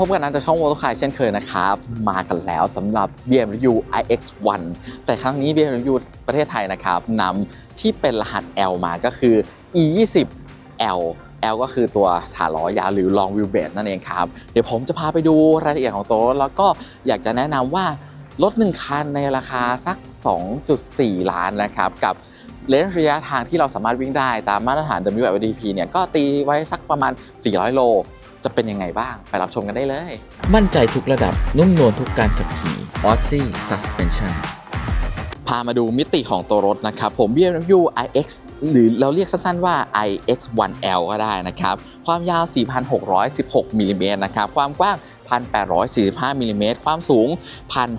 พบกันนันจากช่องวอลคายเช่นเคยนะครับ มากันแล้วสำหรับ BMW iX1 แต่ครั้งนี้ BMW ประเทศไทยนะครับนำที่เป็นรหัส L มาก็คือ E20 L L ก็คือตัวฐานล้อยาวหรือ long wheelbase นั่นเองครับ เดี๋ยวผมจะพาไปดูรายละเอียดของตัวแล้วก็อยากจะแนะนำว่ารถ1คันในราคาสัก 2.4 ล้านนะครับ กับเลนส์ระยะทางที่เราสามารถวิ่งได้ตามมาตรฐาน WLTP เนี่ยก็ตีไว้สักประมาณ 400 โล จะเป็นยังไงบ้าง ไปรับชมกันได้เลย มั่นใจทุกระดับนุ่มนวลทุกการขับขี่ o s s i Suspension พามาดูมิติของตัวรถนะครับ ผม BMW iX หรือเราเรียกสั้นๆว่า iX1L ก็ได้นะครับ ความยาว 4,616มิลลิเมตรนะครับ ความกว้าง 1,845มิลลิเมตรความสูง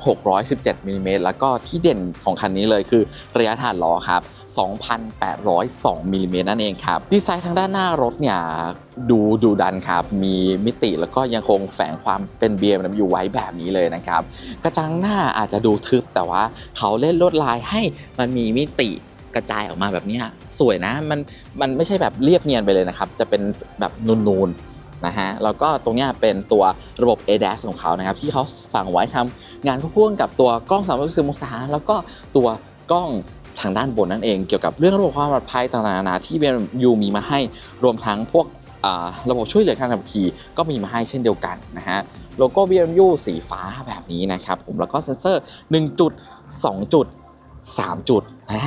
1,617มิลลิเมตรแล้วก็ที่เด่นของคันนี้เลยคือระยะฐานล้อครับ 2,802มิลลิเมตรนั่นเองครับ ดีไซน์ทางด้านหน้ารถเนี่ยดูดูดันครับ มีมิติแล้วก็ยังคงแฝงความเป็น BMW ไว้แบบนี้เลยนะครับ กระจังหน้าอาจจะดูทึบแต่ว่าเขาเล่นลวดลายให้มันมีมิติกระจายออกมาแบบนี้สวยนะมันมันไม่ใช่แบบเรียบเนียนไปเลยนะครับ จะเป็นแบบนูนๆนะฮะแล้วก็ตรงนี้เป็นตัวระบบ ADAS ของเขานะครับ ที่เขาฝังไว้ทำงานควบคู่กับตัวกล้อง360องศาแล้วก็ตัวกล้อง ทางด้านบนนั่นเองเกี่ยวกับเรื่องระบบความปลอดภัยต่างๆนานาที่ BMW มีมาให้รวมทั้งพวกระบบช่วยเหลือการขับขี่ก็มีมาให้เช่นเดียวกันนะฮะโลโก้ BMW สีฟ้าแบบนี้นะครับผมแล้วก็เซ็นเซอร์ 1 จุด 2 จุด 3 จุดอ่า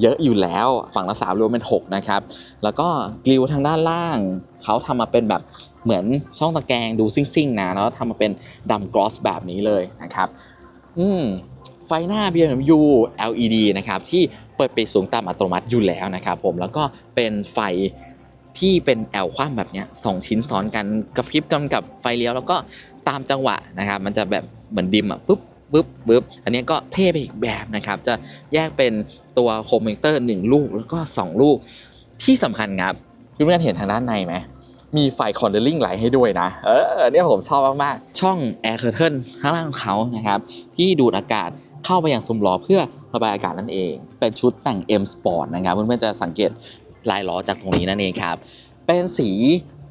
เยอะอยู่แล้วฝั่งละ 3 รวมเป็น 6 นะครับ แล้วก็กลิวทางด้านล่าง เขาทำมาเป็นแบบเหมือนช่องตะแกรงดูซิ่งๆนะแล้วทำมาเป็นดำกลอสแบบนี้เลยนะครับ อืม ไฟหน้า BMW LED นะครับที่เปิดปิดสูงต่ำอัตโนมัติอยู่แล้วนะครับผมแล้วก็เป็นไฟที่เป็นแอลคว่ำแบบเนี้ยสองชิ้นซ้อนกันกระพริบกันกับไฟเลี้ยวแล้วก็ตามจังหวะนะครับมันจะแบบเหมือนดิมอะปุ๊บปุ๊บปุ๊บอันนี้ก็เท่ไปอีกแบบนะครับ จะแยกเป็นตัวโฮมเมเตอร์หนึ่งลูกแล้วก็ 2 ลูก ที่สำคัญครับเพื่อนเห็นทางด้านในไหม มีไฟคอนเดลลิ่งไหลให้ด้วยนะ เออเนี่ยผมชอบมาก ๆ ช่องแอร์เคอร์เทนข้างล่างของเขานะครับ ที่ดูดอากาศ เข้าไปยังซุ้มล้อเพื่อระบายอากาศนั่นเอง เป็นชุดแต่ง M Sport นะครับเพื่อนๆจะสังเกตลายล้อจากตรงนี้นั่นเองครับ เป็นสี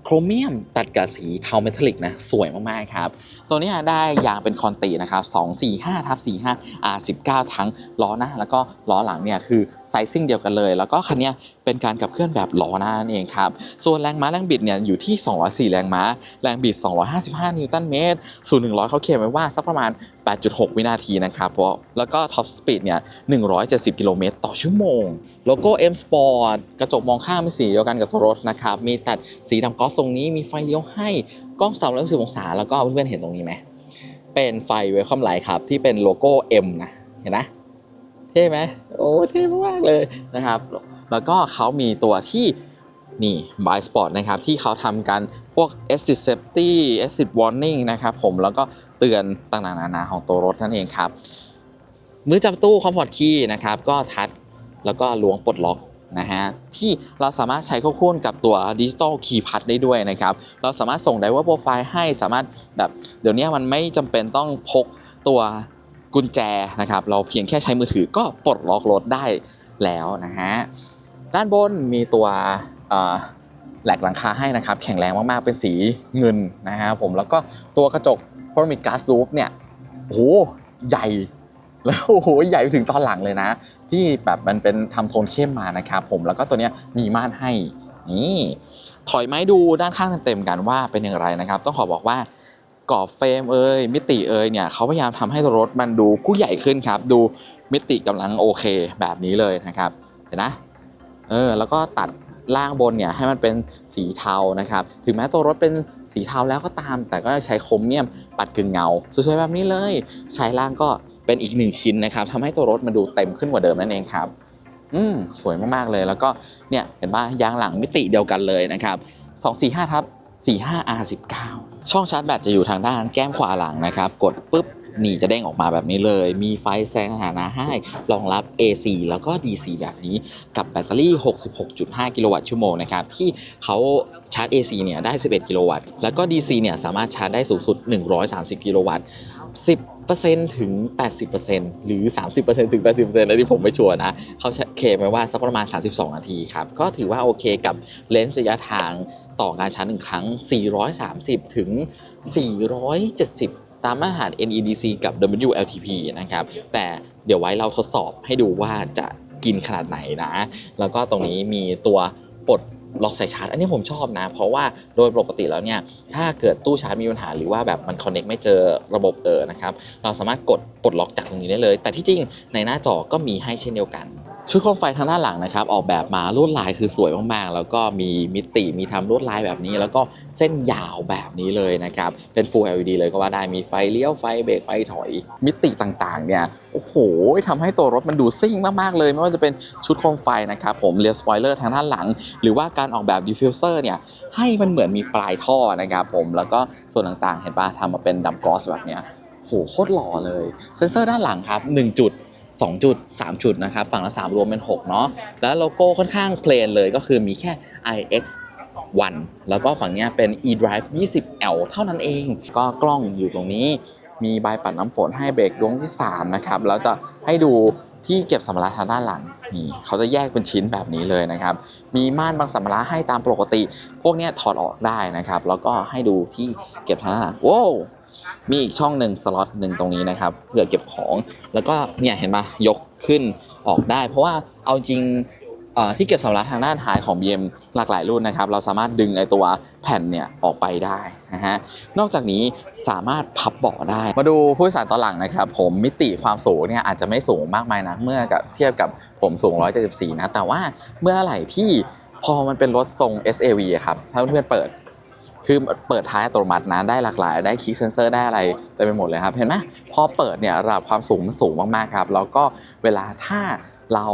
โครเมียมตัดกับสีเทาเมทัลลิกนะ สวยมาก ๆ ครับตัวนี้ได้ยางเป็นคอนตินะครับ245ทับ45 R19 ทั้งล้อหน้าแล้วก็ล้อหลังเนี่ยคือไซซิ่งเดียวกันเลย แล้วก็คันนี้เป็นการขับเคลื่อนแบบล้อหน้านั่นเองครับ ส่วนแรงม้าแรงบิดเนี่ยอยู่ที่ 204 แรงม้า แรงบิด 255 นิวตันเมตร0 100 เขาเขียนไว้ว่าสักประมาณ 8.6 วินาทีนะครับเพราะแล้วก็ท็อปสปีดเนี่ย 170 กิโลเมตรต่อชั่วโมง โลโก้ M Sport กระจกมองข้างเป็นสีเดียวกันกับตัวรถนะครับ มีตัดสีดำกอสตรงนี้ มีไฟเลี้ยวให้ กล้อง360องศาแล้วก็เพื่อนๆเห็นตรงนี้ไหมเป็นไฟเวลคัมไลท์ครับ ที่เป็นโลโก้ M นะ เห็นนะเท่ไหมโอ้เท่มากเลยนะครับ แล้วก็เขามีตัวที่นี่ by sport นะครับ ที่เขาทำกันพวก exit safety exit warning นะครับผมแล้วก็เตือนต่างๆนานาของตัวรถนั่นเองครับ มือจับตู้ comfort key นะครับ ก็ทัชแล้วก็ล้วงปลดล็อก นะฮะที่เราสามารถใช้ควบคู่กับตัวดิจิตอลคีย์พัดได้ด้วยนะครับ เราสามารถส่ง driver profile ให้สามารถแบบเดี๋ยวนี้มันไม่จำเป็นต้องพกตัวกุญแจนะครับ เราเพียงแค่ใช้มือถือก็ปลดล็อกรถได้แล้วนะฮะด้านบนมีตัวแหลกหลังคาให้นะครับ แข็งแรงมากๆ เป็นสีเงินนะฮะผมแล้วก็ตัวกระจก p o l a r i c Glass Roof เนี่ยโหใหญ่ แล้วโอ้โหใหญ่ไปถึงตอนหลังเลยนะ ที่แบบมันเป็นทำโทนเข้มมานะครับผมแล้วก็ตัวเนี้ยมีม่านให้นี่ถอยไม้ดูด้านข้างเต็มๆกันว่าเป็นอย่างไรนะครับ ต้องขอบอกว่ากรอบเฟรมเอ่ยมิติเอ่ยเนี่ยเขาพยายามทำให้ตัวรถมันดูผู้ใหญ่ขึ้นครับ ดูมิติกำลังโอเคแบบนี้เลยนะครับเห็นนะเออแล้วก็ตัดล่างบนเนี่ยให้มันเป็นสีเทานะครับ ถึงแม้ตัวรถเป็นสีเทาแล้วก็ตาม แต่ก็ใช้โครเมียมปัดกึ่งเงาสวยๆแบบนี้เลยใช้ล่างก็ เป็นอีกหนึ่งชิ้นนะครับทำให้ตัวรถมันดูเต็มขึ้นกว่าเดิมนั่นเองครับอืมสวยมากๆเลยแล้วก็เนี่ยเห็นป่ะยางหลังมิติเดียวกันเลยนะครับ245ทับ 45 R19 ช่องชาร์จแบตจะอยู่ทางด้านแก้มขวาหลังนะครับ กดปุ๊บนี่จะเด้งออกมาแบบนี้เลย มีไฟแสงสถานะให้รองรับ AC แล้วก็ DC แบบนี้ กับแบตเตอรี่ 66.5 กิโลวัตต์ชั่วโมงนะครับ ที่เขาชาร์จ AC เนี่ยได้ 11 กิโลวัตต์ แล้วก็ DC เนี่ยสามารถชาร์จได้สูงสุด 130 กิโลวัตต์10 ถึง 80%หรือ 30%ถึง 80%อันนี้ผมไม่ชัวร์นะ เขาเคลมไว้ว่าสักประมาณ 32 นาทีครับ ก็ถือว่าโอเคกับเลนส์ระยะทางต่อการชาร์จหนึ่งครั้ง 430 ถึง 470ตามมาตรฐาน NEDC กับ WLTP นะครับ แต่เดี๋ยวไว้เราทดสอบให้ดูว่าจะกินขนาดไหนนะ แล้วก็ตรงนี้มีตัวปลด ล็อกสายชาร์จ อันนี้ผมชอบนะ เพราะว่าโดยปกติแล้วเนี่ย ถ้าเกิดตู้ชาร์จมีปัญหาหรือว่าแบบมันคอนเน็กไม่เจอระบบเออนะครับ เราสามารถกดปลดล็อกจากตรงนี้ได้เลย แต่ที่จริงในหน้าจอก็มีให้เช่นเดียวกัน ชุดโคมไฟทางด้านหลังนะครับออกแบบมาลวดลายคือสวยมากๆ แล้วก็มีมิติมีทำลวดลายแบบนี้ แล้วก็เส้นยาวแบบนี้เลยนะครับเป็น Full LED เลยก็ว่าได้มีไฟเลี้ยวไฟเบรกไฟถอย มิติต่างๆเนี่ยโอ้โหทำให้ตัวรถมันดูซิ่งมากๆเลย ไม่ว่าจะเป็นชุดโคมไฟนะครับผมเรียสปอยเลอร์ทางด้านหลัง หรือว่าการออกแบบดิฟฟิวเซอร์เนี่ยให้มันเหมือนมีปลายท่อนะครับผมแล้วก็ส่วนต่างๆ เห็นปะทำมาเป็นดัมกอสแบบเนี้ยโหโคตรหล่อเลย เซนเซอร์ด้านหลังครับ 1 จุด 2 จุด 3 จุดนะครับฝั่งละ 3 รวมเป็น 6 เนาะแล้วโลโก้ค่อนข้างเพลนเลยก็คือมีแค่ iX 1 แล้วก็ฝั่งนี้เป็น eDrive 20L เท่านั้นเอง ก็กล้องอยู่ตรงนี้ มีใบปัดน้ำฝนให้เบรกดวงที่ 3 นะครับ แล้วจะให้ดูที่เก็บสัมภาระทางด้านหลังนี่เขาจะแยกเป็นชิ้นแบบนี้เลยนะครับ มีม่านบางสัมภาระให้ตามปกติ พวกนี้ถอดออกได้นะครับ แล้วก็ให้ดูที่เก็บทางด้านหลัง โว้ มีอีกช่องหนึ่งสล็อตหนึ่งตรงนี้นะครับเพื่อเก็บของ แล้วก็เนี่ยเห็นปะยกขึ้นออกได้ เพราะว่าเอาจริงที่เก็บสัมภาระทางด้านท้ายของ BM หลากหลายรุ่นนะครับ เราสามารถดึงไอตัวแผ่นเนี่ยออกไปได้นะฮะ นอกจากนี้สามารถพับเบาะได้ มาดูผู้โดยสารตอนหลังนะครับ ผมมิติความสูงเนี่ยอาจจะไม่สูงมากมายนะเมื่อกับเทียบกับผมสูง 174 นะ แต่ว่าเมื่อไหร่ที่พอมันเป็นรถทรง SAV ครับ ถ้าเพื่อนๆเปิด คือเปิดท้ายอัตโนมัตินะได้หลากหลาย ได้คีย์เซนเซอร์ได้อะไรเต็มไปหมดเลยครับ เห็นไหมพอเปิดเนี่ยระดับความสูงมันสูงมากๆครับ แล้วก็เวลาถ้าเรา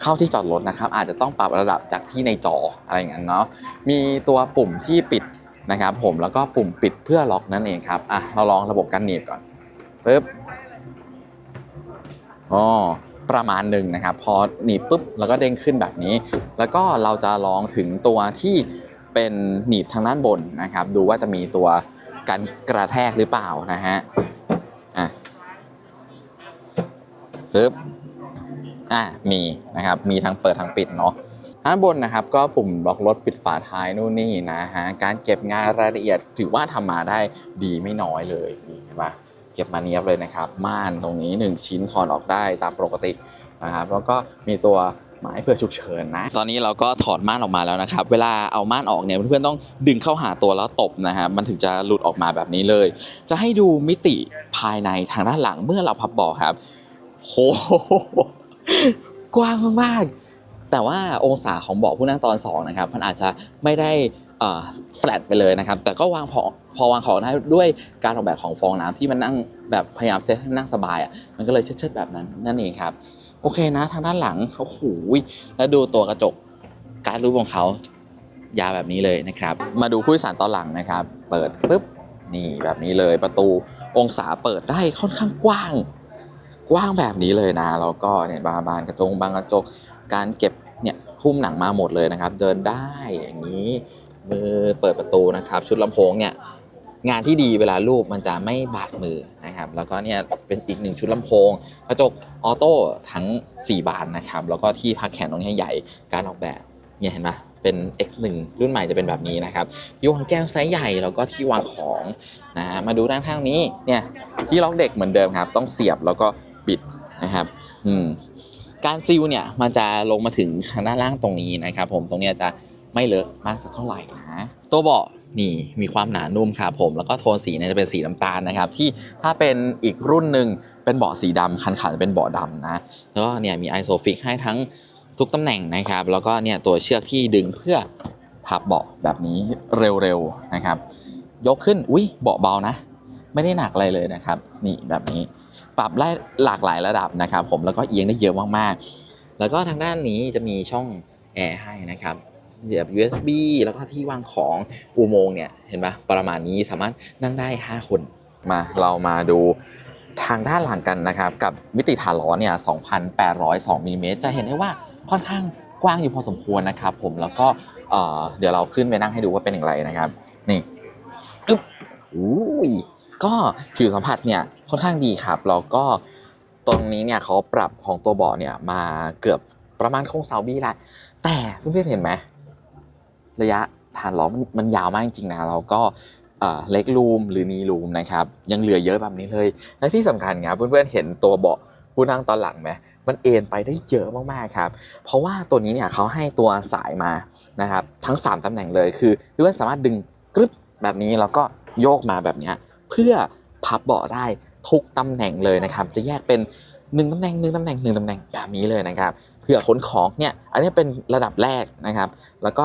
เข้าที่จอดรถนะครับ อาจจะต้องปรับระดับจากที่ในจออะไรอย่างนั้นเนาะมีตัวปุ่มที่ปิดนะครับ ผมแล้วก็ปุ่มปิดเพื่อล็อกนั่นเองครับอะเราลองระบบการหนีบก่อนปึ๊บอ๋อประมาณหนึ่งนะครับ พอหนีบปุ๊บแล้วก็เด้งขึ้นแบบนี้ แล้วก็เราจะลองถึงตัวที่ เป็นหนีบทางด้านบนนะครับ ดูว่าจะมีตัวการกระแทกหรือเปล่านะฮะอะปึ๊บอะมีนะครับ มีทั้งเปิดทั้งปิดเนาะด้านบนนะครับ ก็ปุ่มล็อกรถปิดฝาท้ายนู่นนี่นะฮะการเก็บงานรายละเอียดถือว่าทำมาได้ดีไม่น้อยเลยเห็นปะเก็บมาเนียบเลยนะครับ ม่านตรงนี้ 1 ชิ้นถอนออกได้ตามปกตินะครับ แล้วก็มีตัว หมายเพื่อฉุกเฉินนะ ตอนนี้เราก็ถอดม่านออกมาแล้วนะครับ เวลาเอาม่านออกเนี่ยเพื่อนๆต้องดึงเข้าหาตัวแล้วตบนะฮะ มันถึงจะหลุดออกมาแบบนี้เลย จะให้ดูมิติภายในทางด้านหลังเมื่อเราพับเบาะครับโหกว้างมากๆแต่ว่าองศาของเบาะผู้นั่งตอนสองนะครับมันอาจจะไม่ได้ แฟลตไปเลยนะครับ แต่ก็วางพอพอวางของได้ด้วยการออกแบบของฟองน้ำที่มันนั่งแบบพยายามเซตให้นั่งสบายอะมันก็เลยเชิดๆแบบนั้นนั่นเองครับ โอเคนะทางด้านหลังเขาหูยแล้วดูตัวกระจกการรูปของเขายาวแบบนี้เลยนะครับ มาดูผู้โดยสารตอนหลังนะครับ เปิดปุ๊บนี่แบบนี้เลยประตูองศาเปิดได้ค่อนข้างกว้าง กว้างแบบนี้เลยนะแล้วก็เนี่ยบานบานกระจงบานกระจกการเก็บเนี่ยหุ้มหนังมาหมดเลยนะครับ เดินได้อย่างนี้ มือเปิดประตูนะครับ ชุดลำโพงเนี่ยงานที่ดีเวลารูปมันจะไม่บาดมือนะครับแล้วก็เนี่ยเป็นอีกหนึ่งชุดลำโพงกระจกออโต้ทั้ง 4 บานนะครับแล้วก็ที่พักแขนตรงนี้ใหญ่การออกแบบเนี่ยเห็นไหมเป็น X1 รุ่นใหม่จะเป็นแบบนี้นะครับที่วางแก้วไซส์ใหญ่แล้วก็ที่วางของนะฮะมาดูด้านข้างนี้เนี่ยที่ล็อกเด็กเหมือนเดิมครับ ต้องเสียบแล้วก็บิดนะครับอืมการซีลเนี่ยมันจะลงมาถึงทางด้านล่างตรงนี้นะครับ ผมตรงเนี้ยจะ ไม่เลอะมากสักเท่าไหร่นะตัวเบาะนี่มีความหนานุ่มครับผมแล้วก็โทนสีเนี่ยจะเป็นสีน้ำตาลนะครับ ที่ถ้าเป็นอีกรุ่นหนึ่งเป็นเบาะสีดำคันขาจะเป็นเบาะดำนะแล้วก็เนี่ยมีไอโซฟิกให้ทั้งทุกตำแหน่งนะครับ แล้วก็เนี่ยตัวเชือกที่ดึงเพื่อพับเบาะแบบนี้เร็วๆนะครับ ยกขึ้นอุ้ยเบาะเบานะ ไม่ได้หนักอะไรเลยนะครับ นี่แบบนี้ปรับได้หลากหลายระดับนะครับ ผมแล้วก็เอียงได้เยอะมากๆ แล้วก็ทางด้านนี้จะมีช่องแอร์ให้นะครับ เสียบ USB แล้วก็ที่วางของอุโมงค์เนี่ยเห็นปะประมาณนี้สามารถนั่งได้ 5 คนมาเรามาดูทางด้านหลังกันนะครับ กับมิติฐานล้อเนี่ย 2,802มิลลิเมตรจะเห็นได้ว่าค่อนข้างกว้างอยู่พอสมควรนะครับผมแล้วก็เดี๋ยวเราขึ้นไปนั่งให้ดูว่าเป็นอย่างไรนะครับ นี่อึ๊บอุ้ยก็ผิวสัมผัสเนี่ยค่อนข้างดีครับแล้วก็ตรงนี้เนี่ยเขาปรับของตัวเบาะเนี่ยมาเกือบประมาณโค้งเซาบี้ละแต่เพื่อนๆเห็นไหม ระยะฐานล้อมันมันยาวมากจริงๆนะแล้วก็เล็กรูมหรือนีรูมนะครับยังเหลือเยอะแบบนี้เลย และที่สำคัญครับเพื่อนๆเห็นตัวเบาะผู้นั่งตอนหลังไหมมันเอ็นไปได้เยอะมากๆครับ เพราะว่าตัวนี้เนี่ยเขาให้ตัวสายมานะครับทั้ง 3ตำแหน่งเลยคือเพื่อนสามารถดึงกรึบแบบนี้แล้วก็โยกมาแบบนี้เพื่อพับเบาะได้ทุกตำแหน่งเลยนะครับ จะแยกเป็น1ตำแหน่ง1ตำแหน่ง1ตำแหน่งแบบนี้เลยนะครับเผื่อขนของเนี่ยอันนี้เป็นระดับแรกนะครับ แล้วก็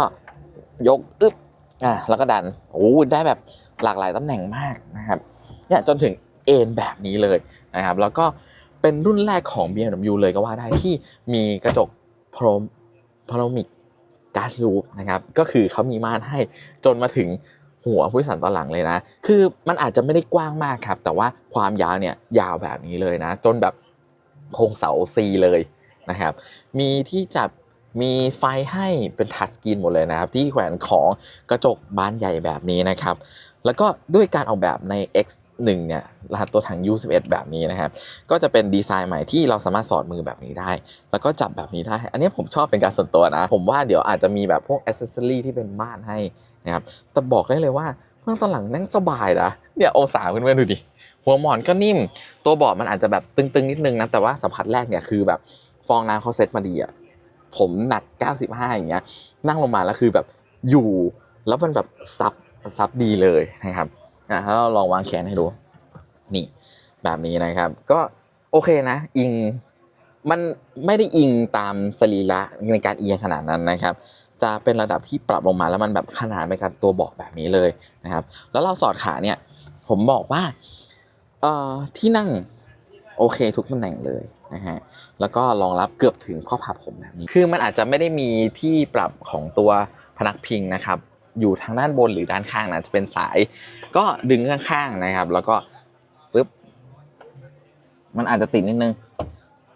ยกอึ๊บอะแล้วก็ดันโอ้ได้แบบหลากหลายตำแหน่งมากนะครับเนี่ยจนถึงเอ็นแบบนี้เลยนะครับ แล้วก็เป็นรุ่นแรกของ BMW เลยก็ว่าได้ที่มีกระจกโพรมพาโนมิกการ์ดลูปนะครับ ก็คือเขามีม่านให้จนมาถึงหัวผู้โดยสารตอนหลังเลยนะ คือมันอาจจะไม่ได้กว้างมากครับ แต่ว่าความยาวเนี่ยยาวแบบนี้เลยนะ จนแบบโครงเสา C เลยนะครับ มีที่จับ มีไฟให้เป็นทัชสกรีนหมดเลยนะครับ ที่แขวนของกระจกบานใหญ่แบบนี้นะครับ แล้วก็ด้วยการออกแบบใน X1 เนี่ยรหัสตัวถัง U11 แบบนี้นะครับ ก็จะเป็นดีไซน์ใหม่ที่เราสามารถสอดมือแบบนี้ได้ แล้วก็จับแบบนี้ได้ อันนี้ผมชอบเป็นการส่วนตัวนะ ผมว่าเดี๋ยวอาจจะมีแบบพวกอ c เซสซอรีที่เป็นม่านให้นะครับแต่บอกได้เลยว่าเรื่องตอนหลังนั่งสบายนะเนี่ยองศาเพื่อนๆดูดิหัวหมอนก็นิ่ม ตัวเบาะมันอาจจะแบบตึงๆนิดนึงนะแต่ว่าสัมผัสแรกเนี่ยคือแบบฟองน้ำเขาเซ็ตมาดีอะ ผมหนัก 95 อย่างเงี้ย นั่งลงมาแล้วคือแบบอยู่ แล้วมันแบบซับซับดีเลยนะครับอะแล้วเราลองวางแขนให้ดูนี่แบบนี้นะครับ ก็โอเคนะ อิงมันไม่ได้อิงตามสรีระในการเอียงขนาดนั้นนะครับ จะเป็นระดับที่ปรับลงมาแล้วมันแบบขนาดไปกับตัวเบาะแบบนี้เลยนะครับ แล้วเราสอดขาเนี่ย ผมบอกว่าเอ่อที่นั่งโอเคทุกตำแหน่งเลย นะฮะแล้วก็รองรับเกือบถึงข้อพับผมแบบนี้ คือมันอาจจะไม่ได้มีที่ปรับของตัวพนักพิงนะครับอยู่ทางด้านบนหรือด้านข้างนะจะเป็นสาย ก็ดึงข้างๆนะครับ แล้วก็ปึ๊บมันอาจจะติดนิดนึง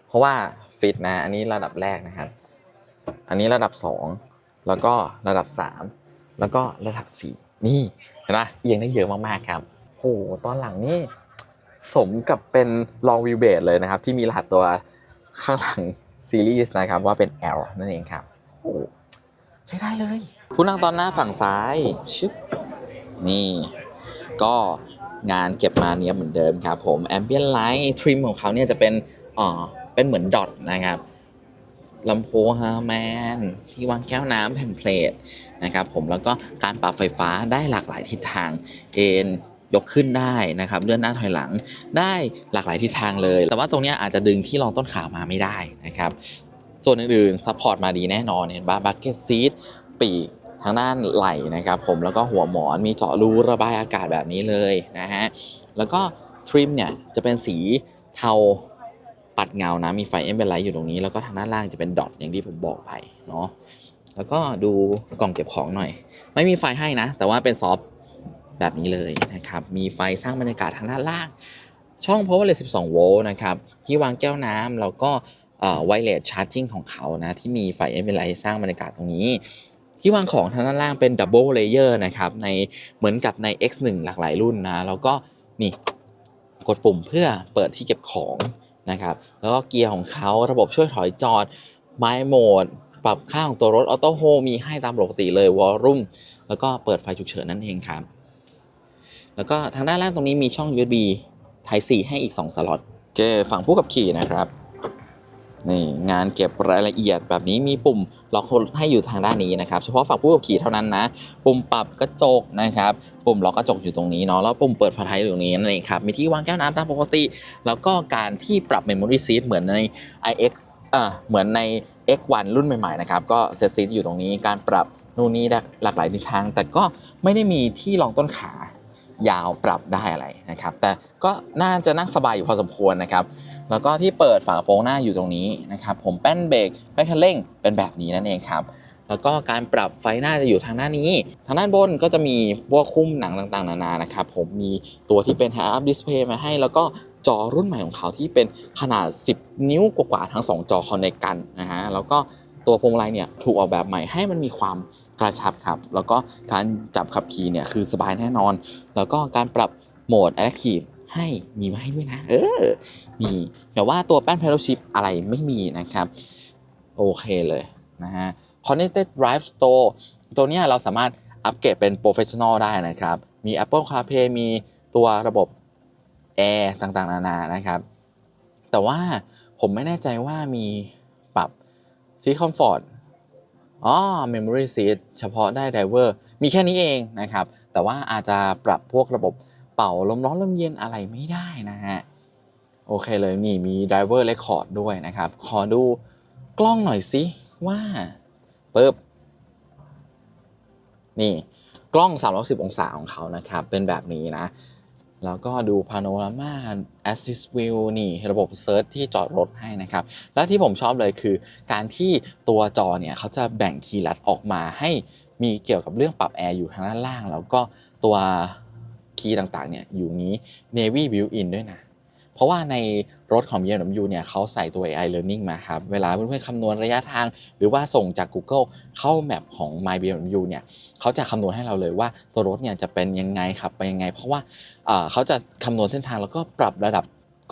เพราะว่าฟิตนะ อันนี้ระดับแรกนะครับ อันนี้ระดับสองแล้วก็ระดับสามแล้วก็ระดับสี่นี่เห็นไหมเอียงได้เยอะมากๆครับโหตอนหลังนี่ สมกับเป็นลองวิวเบดเลยนะครับ ที่มีรหัสตัวข้างหลังซีรีส์นะครับว่าเป็น L นั่นเองครับโอ้ใช้ได้เลย ผู้นั่งตอนหน้าฝั่งซ้ายชึบนี่ ก็งานเก็บมาเนี้ยเหมือนเดิมครับผม Ambient Light Trim ของเขาเนี่ยจะเป็นอ่อเป็นเหมือนดอทนะครับลำโพงฮาร์แมนที่วางแก้วน้ำแผ่นเพลทนะครับผมแล้วก็การปรับไฟฟ้าได้หลากหลายทิศทางเอน ยกขึ้นได้นะครับเลื่อนหน้าถอยหลังได้หลากหลายทิศทางเลย แต่ว่าตรงนี้อาจจะดึงที่รองต้นขามาไม่ได้นะครับส่วนอื่นๆซัพพอร์ตมาดีแน่นอนเห็นบ้าบักเก็ตซีทปีกทางด้านไหล่นะครับผมแล้วก็หัวหมอนมีเจาะรูระบายอากาศแบบนี้เลยนะฮะแล้วก็ทริมเนี่ยจะเป็นสีเทาปัดเงานะมีไฟเอ็มเบลไลท์อยู่ตรงนี้ แล้วก็ทางด้านล่างจะเป็นดอทอย่างที่ผมบอกไปเนาะแล้วก็ดูกล่องเก็บของหน่อย ไม่มีไฟให้นะ แต่ว่าเป็นซอฟ แบบนี้เลยนะครับ มีไฟสร้างบรรยากาศทางด้านล่าง ช่อง power relay 12 โวลต์นะครับ ที่วางแก้วน้ำแล้วก็ไวเลสชาร์จิ่งของเขานะ ที่มีไฟเอ็มเบลไลท์สร้างบรรยากาศตรงนี้ ที่วางของทางด้านล่างเป็นดับเบิลเลเยอร์นะครับ ในเหมือนกับใน X1 หลากหลายรุ่นนะ แล้วก็นี่กดปุ่มเพื่อเปิดที่เก็บของนะครับ แล้วก็เกียร์ของเขาระบบช่วยถอยจอดไมโหมดปรับค่าของตัวรถออโต้โฮมีให้ตามปกติเลยวอลลุ่มแล้วก็เปิดไฟฉุกเฉินนั่นเองครับ แล้วก็ทางด้านล่างตรงนี้มีช่อง USB Type C ให้อีก 2 สล็อตโอเคฝั่งผู้ขับขี่นะครับนี่งานเก็บรายละเอียดแบบนี้มีปุ่มล็อกรถให้อยู่ทางด้านนี้นะครับ เฉพาะฝั่งผู้ขับขี่เท่านั้นนะ ปุ่มปรับกระจกนะครับ ปุ่มล็อกกระจกอยู่ตรงนี้เนาะแล้วปุ่มเปิดฝาท้ายอยู่ตรงนี้นั่นเองครับมีที่วางแก้วน้ำตามปกติ แล้วก็การที่ปรับ Memory Seat เหมือนใน iX อ่าเหมือนใน X1 รุ่นใหม่ๆนะครับก็เซตซีทอยู่ตรงนี้การปรับนู่นนี่หลากหลายทิศทาง แต่ก็ไม่ได้มีที่รองต้นขา ยาวปรับได้อะไรนะครับ แต่ก็น่าจะนั่งสบายอยู่พอสมควรนะครับ แล้วก็ที่เปิดฝากระโปรงหน้าอยู่ตรงนี้นะครับ ผมแป้นเบรกแป้นคันเร่งเป็นแบบนี้นั่นเองครับ แล้วก็การปรับไฟหน้าจะอยู่ทางด้านี้ ทางด้านบนก็จะมีพวกคุ้มหนังต่างๆ นานานะครับ ผมมีตัวที่เป็น Head Up Display มาให้ แล้วก็จอรุ่นใหม่ของเขาที่เป็นขนาด 10 นิ้วกว่าๆทั้ง 2 จอคอนเนคกันนะฮะ แล้วก็ ตัวพวงมาลัยเนี่ยถูกออกแบบใหม่ให้มันมีความกระชับครับ แล้วก็การจับขับขี่เนี่ยคือสบายแน่นอน แล้วก็การปรับโหมด Active ให้มีมาให้ด้วยนะ เออ มีแต่ว่าตัวแป้น Pedal Shift อะไรไม่มีนะครับ โอเคเลยนะฮะ Connected Drive Store ตัวเนี้ยเราสามารถอัปเกรดเป็น Professional ได้นะครับ มี Apple CarPlay มีตัวระบบ Air ต่างๆ นานานะครับ แต่ว่าผมไม่แน่ใจว่ามี ปรับ Seat Comfort อ๋อ Memory Seat เฉพาะได้ Driver มีแค่นี้เองนะครับ แต่ว่าอาจจะปรับพวกระบบเป่าลมร้อนลมเย็นอะไรไม่ได้นะฮะ โอเคเลยนี่มี Driver Record ด้วยนะครับ ขอดูกล้องหน่อยสิว่าปึ๊บนี่กล้อง310องศาของเขานะครับ เป็นแบบนี้นะ แล้วก็ดูพาโนรามา Assist View นี่ระบบเซิร์ชที่จอดรถให้นะครับ และที่ผมชอบเลยคือ การที่ตัวจอเนี่ยเขาจะแบ่งคีย์ลัดออกมาให้มีเกี่ยวกับเรื่องปรับแอร์อยู่ทางด้านล่าง แล้วก็ตัวคีย์ต่างๆเนี่ยอยู่นี้ Navy Built-in ด้วยนะ เพราะว่าใน รถของ BMW เนี่ยเขาใส่ตัว AI Learning มาครับ เวลาเพื่อนๆคำนวณระยะทาง หรือว่าส่งจาก Google เข้าแมปของ My BMW เนี่ยเขาจะคำนวณให้เราเลยว่าตัวรถเนี่ยจะเป็นยังไงขับไปยังไง เพราะว่าเขาจะคำนวณเส้นทางแล้วก็ปรับระดับ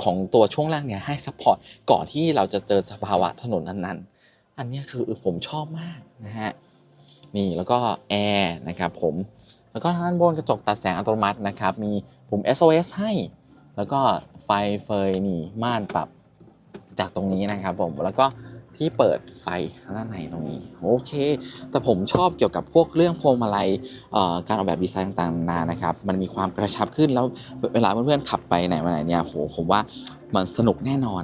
ของตัวช่วงล่างเนี่ยให้ซัพพอร์ตก่อนที่เราจะเจอสภาวะถนนนั้นๆ อันนี้คือผมชอบมากนะฮะนี่แล้วก็แอร์นะครับผมแล้วก็ทางด้านบนกระจกตัดแสงอัตโนมัตินะครับมีปุ่ม SOS ให้ แล้วก็ไฟเฟยนี่ม่านปรับจากตรงนี้นะครับผมแล้วก็ที่เปิดไฟด้านในตรงนี้โอเค แต่ผมชอบเกี่ยวกับพวกเรื่องพวงมาลัยการออกแบบดีไซน์ต่างๆนานานะครับ มันมีความกระชับขึ้นแล้วเวลาเพื่อนๆขับไปไหนมาไหนเนี่ยโหผมว่ามันสนุกแน่นอน